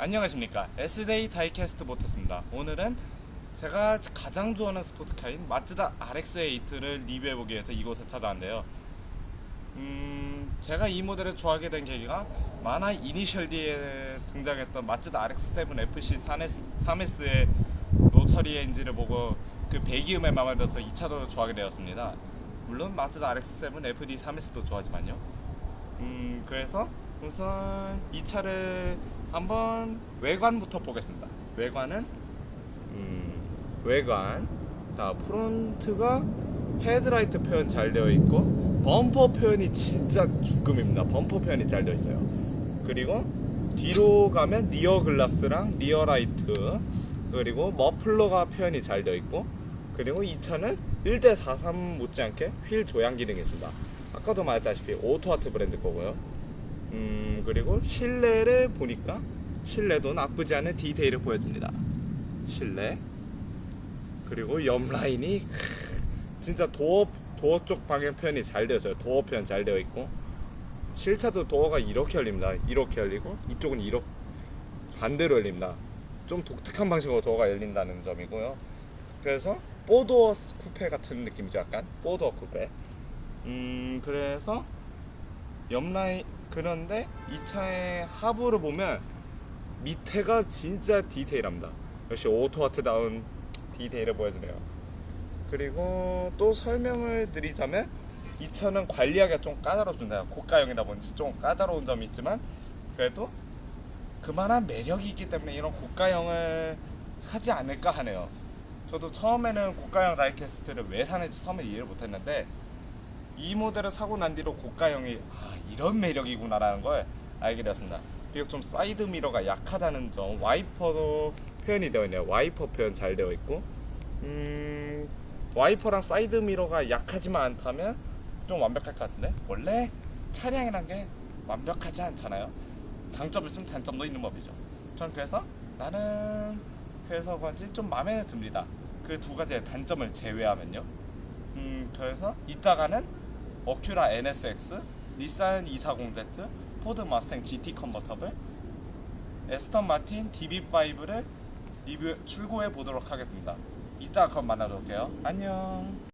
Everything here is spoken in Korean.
안녕하십니까. S데이 다이캐스트 보트스입니다. 오늘은 제가 가장 좋아하는 스포츠카인 마츠다 RX-8를 리뷰해보기 위해서 이곳에 찾아왔는데요. 음, 제가 이 모델을 좋아하게 된 계기가 만화 이니셜 D에 등장했던 마츠다 RX-7 FC 3S의 로터리 엔진을 보고 그 배기음에 마음에 들어서 이 차도 좋아하게 되었습니다. 물론 마츠다 RX-7 FD 3S도 좋아하지만요. 음, 그래서 우선 이 차를 한번 외관부터 보겠습니다. 외관은 음, 외관. 자, 프론트가 헤드라이트 표현 잘 되어 있고 범퍼 표현이 진짜 죽음입니다. 범퍼 표현이 잘 되어 있어요. 그리고 뒤로 가면 리어 글라스랑 리어 라이트 그리고 머플러가 표현이 잘 되어 있고 그리고 이 차는 1대43 못지않게 휠 조향 기능이 있습니다. 아까도 말했다시피 오토하트 브랜드 거고요. 음 그리고 실내를 보니까 실내도 나쁘지 않은 디테일을 보여줍니다. 실내 그리고 옆 라인이 크, 진짜 도어 도어 쪽 방향 표현이 잘 되어 있어요. 도어 표현 잘 되어 있고 실차도 도어가 이렇게 열립니다. 이렇게 열리고 이쪽은 이렇게 반대로 열립니다. 좀 독특한 방식으로 도어가 열린다는 점이고요. 그래서 포도어 쿠페 같은 느낌이죠. 약간 포도어 쿠페. 음 그래서 옆 라인 그런데 이 차의 하부를 보면 밑에가 진짜 디테일합니다. 역시 오토하트다운 디테일을 보여주네요. 그리고 또 설명을 드리자면 이 차는 관리하기가 좀 까다롭습니다. 고가형이다 보니 좀 까다로운 점이 있지만 그래도 그만한 매력이 있기 때문에 이런 고가형을 사지 않을까 하네요. 저도 처음에는 고가형 다이캐스트를 왜 사는지 처음에 이해를 못했는데 이 모델을 사고 난 뒤로 고가형이 아 이런 매력이구나라는 걸 알게 되었습니다. 그리고 좀 사이드 미러가 약하다는 점, 와이퍼도 표현이 되어 있네요. 와이퍼 표현 잘 되어 있고, 음 와이퍼랑 사이드 미러가 약하지만 않다면 좀 완벽할 것 같은데 원래 차량이란 게 완벽하지 않잖아요. 장점이 있으면 단점도 있는 법이죠. 전 그래서 나는 그래서 그런지 좀 마음에 듭니다. 그 두 가지의 단점을 제외하면요. 음 그래서 이따가는 어큐라 NSX, 닛산 240Z, 포드 마스탱 GT 컨버터블, 에스턴 마틴 DB5를 리뷰 출고해 보도록 하겠습니다. 이따가 그럼 만나러 올게요. 안녕.